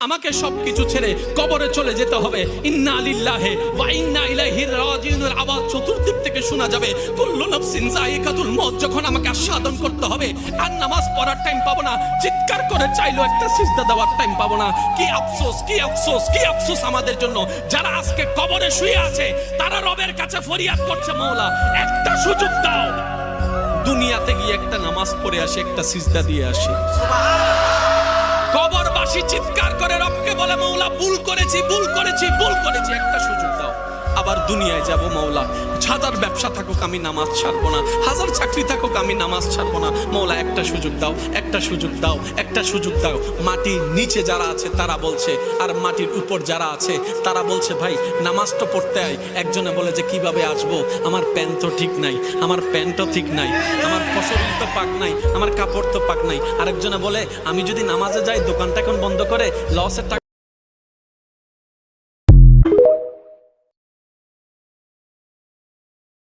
আমাকে সবকিছু ছেড়ে কবরে চলে যেতে হবে। ইন্না লিল্লাহে ওয়া ইন্না ইলাইহি রাজিউনের আওয়াজ চতুর্দিক থেকে শোনা যাবে। কুল্লু নাফসিন যখন আমাকে আস্বাদন করতে হবে। আর নামাজ পড়ার টাইম পাবো না। চিৎকার করে চাইলো একটা সিজদা দেওয়ার টাইম পাবো না। কি আফসোস কি আফসোস কি আফসোস আমাদের জন্য। যারা আজকে কবরে শুয়ে আছে তারা রবের কাছে ফরিয়াদ করছে মওলা। একটা সুযোগ দাও। দুনিয়াতে গিয়ে একটা নামাজ পড়ে আসি একটা সিজদা দিয়ে আসি। কবরবাসী চিৎকার করে রবকে বলে মৌলা ভুল করেছি ভুল করেছি ভুল করেছি। একটা আবার দুনিয়ায় যাব মৌলা। হাজার ব্যবসা থাকুক আমি নামাজ ছাড়বো না। হাজার চাকরি থাকুক আমি নামাজ ছাড়বো না। মৌলা, একটা সুযোগ দাও, একটা সুযোগ দাও, একটা সুযোগ দাও। মাটির নিচে যারা আছে, তারা বলছে, আর মাটির উপর যারা আছে, তারা বলছে, ভাই, নামাজ তো পড়তে আয়। একজনে বলে যে, কীভাবে আসব? আমার প্যান্ট তো ঠিক নাই, আমার প্যান্টও ঠিক নাই, আমার ফসল তো পাক নাই, আমার কাপড় তো পাক নাই। আরেকজনে বলে, আমি যদি নামাজে যাই, দোকানটা এখন বন্ধ করে লসের টাকা